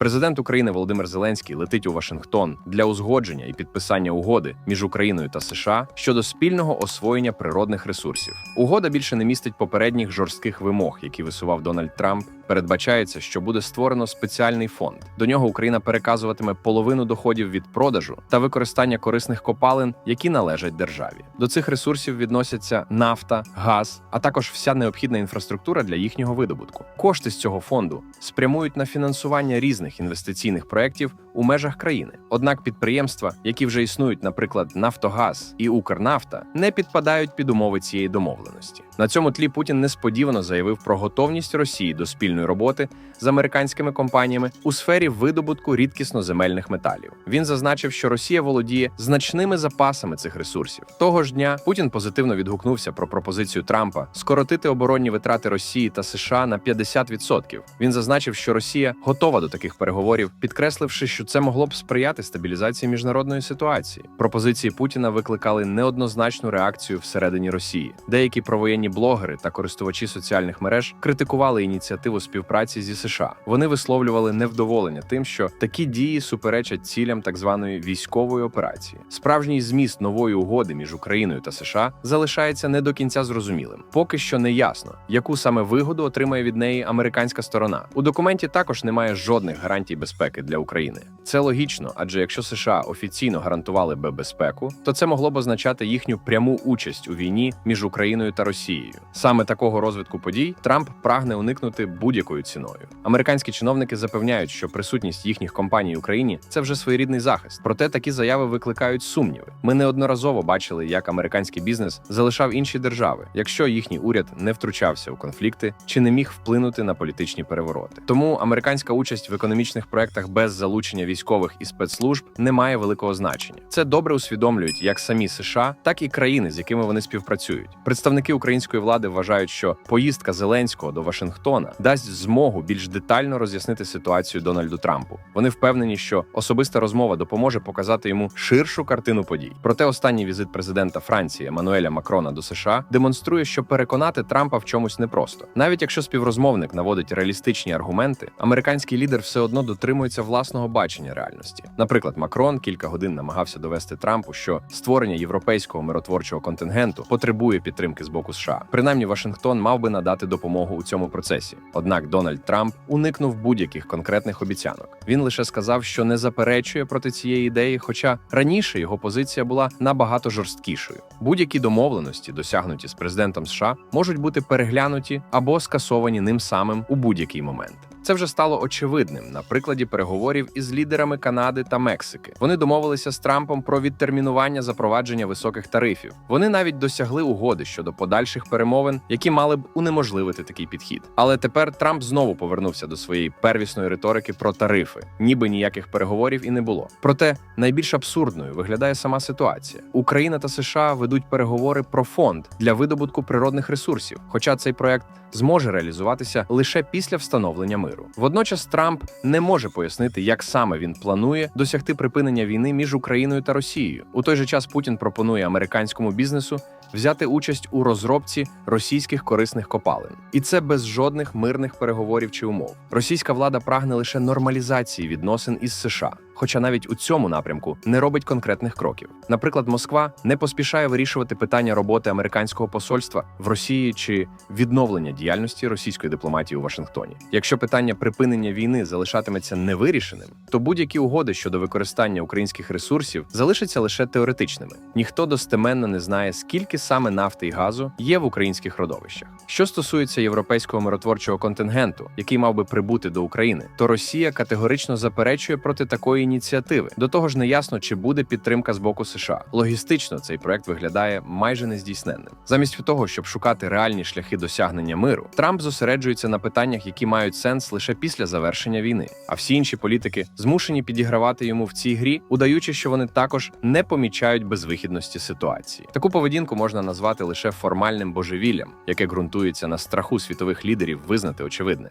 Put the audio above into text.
Президент України Володимир Зеленський летить у Вашингтон для узгодження і підписання угоди між Україною та США щодо спільного освоєння природних ресурсів. Угода більше не містить попередніх жорстких вимог, які висував Дональд Трамп. Передбачається, що буде створено спеціальний фонд. До нього Україна переказуватиме половину доходів від продажу та використання корисних копалин, які належать державі. До цих ресурсів відносяться нафта, газ, а також вся необхідна інфраструктура для їхнього видобутку. Кошти з цього фонду спрямують на фінансування різних інвестиційних проєктів у межах країни. Однак підприємства, які вже існують, наприклад, Нафтогаз і Укрнафта, не підпадають під умови цієї домовленості. На цьому тлі Путін несподівано заявив про готовність Росії до спільної роботи з американськими компаніями у сфері видобутку рідкісно-земельних металів. Він зазначив, що Росія володіє значними запасами цих ресурсів. Того ж дня Путін позитивно відгукнувся про пропозицію Трампа скоротити оборонні витрати Росії та США на 50%. Він зазначив, що Росія готова до таких переговорів, підкресливши, що це могло б сприяти стабілізації міжнародної ситуації. Пропозиції Путіна викликали неоднозначну реакцію всередині Росії. Деякі провоєнні блогери та користувачі соціальних мереж критикували ініціативу співпраці зі США. Вони висловлювали невдоволення тим, що такі дії суперечать цілям так званої військової операції. Справжній зміст нової угоди між Україною та США залишається не до кінця зрозумілим. Поки що не ясно, яку саме вигоду отримає від неї американська сторона. У документі також немає жодних гарантій безпеки для України. Це логічно, адже якщо США офіційно гарантували би безпеку, то це могло б означати їхню пряму участь у війні між Україною та Росією. Саме такого розвитку подій Трамп прагне уникнути будь-якою ціною. Американські чиновники запевняють, що присутність їхніх компаній в Україні це вже своєрідний захист. Проте такі заяви викликають сумніви. Ми неодноразово бачили, як американський бізнес залишав інші держави, якщо їхній уряд не втручався у конфлікти чи не міг вплинути на політичні перевороти. Тому американська участь в економічних проектах без залучення військових і спецслужб не має великого значення. Це добре усвідомлюють як самі США, так і країни, з якими вони співпрацюють. Представники української влади вважають, що поїздка Зеленського до Вашингтона дасть змогу більш детально роз'яснити ситуацію Дональду Трампу. Вони впевнені, що особиста розмова допоможе показати йому ширшу картину подій. Проте останній візит президента Франції Еммануеля Макрона до США демонструє, що переконати Трампа в чомусь непросто. Навіть якщо співрозмовник наводить реалістичні аргументи, американський лідер все одно дотримується власного бачення реальності. Наприклад, Макрон кілька годин намагався довести Трампу, що створення європейського миротворчого контингенту потребує підтримки з боку США. Принаймні, Вашингтон мав би надати допомогу у цьому процесі. Однак Дональд Трамп уникнув будь-яких конкретних обіцянок. Він лише сказав, що не заперечує проти цієї ідеї, хоча раніше його позиція була набагато жорсткішою. Будь-які домовленості, досягнуті з президентом США, можуть бути переглянуті або скасовані ним самим у будь-який момент. Це вже стало очевидним на прикладі переговорів із лідерами Канади та Мексики. Вони домовилися з Трампом про відтермінування запровадження високих тарифів. Вони навіть досягли угоди щодо подальших перемовин, які мали б унеможливити такий підхід. Але тепер Трамп знову повернувся до своєї первісної риторики про тарифи, ніби ніяких переговорів і не було. Проте найбільш абсурдною виглядає сама ситуація. Україна та США ведуть переговори про фонд для видобутку природних ресурсів, хоча цей проект зможе реалізуватися лише після встановлення миру. Водночас Трамп не може пояснити, як саме він планує досягти припинення війни між Україною та Росією. У той же час Путін пропонує американському бізнесу взяти участь у розробці російських корисних копалин, і це без жодних мирних переговорів чи умов. Російська влада прагне лише нормалізації відносин із США. Хоча навіть у цьому напрямку не робить конкретних кроків. Наприклад, Москва не поспішає вирішувати питання роботи американського посольства в Росії чи відновлення діяльності російської дипломатії у Вашингтоні. Якщо питання припинення війни залишатиметься невирішеним, то будь-які угоди щодо використання українських ресурсів залишаться лише теоретичними. Ніхто достеменно не знає, скільки саме нафти і газу є в українських родовищах. Що стосується європейського миротворчого контингенту, який мав би прибути до України, то Росія категорично заперечує проти такої ініціативи. До того ж, не ясно, чи буде підтримка з боку США. Логістично цей проект виглядає майже нездійсненним. Замість того, щоб шукати реальні шляхи досягнення миру, Трамп зосереджується на питаннях, які мають сенс лише після завершення війни. А всі інші політики змушені підігравати йому в цій грі, удаючи, що вони також не помічають безвихідності ситуації. Таку поведінку можна назвати лише формальним божевіллям, яке ґрунтується на страху світових лідерів визнати очевидне.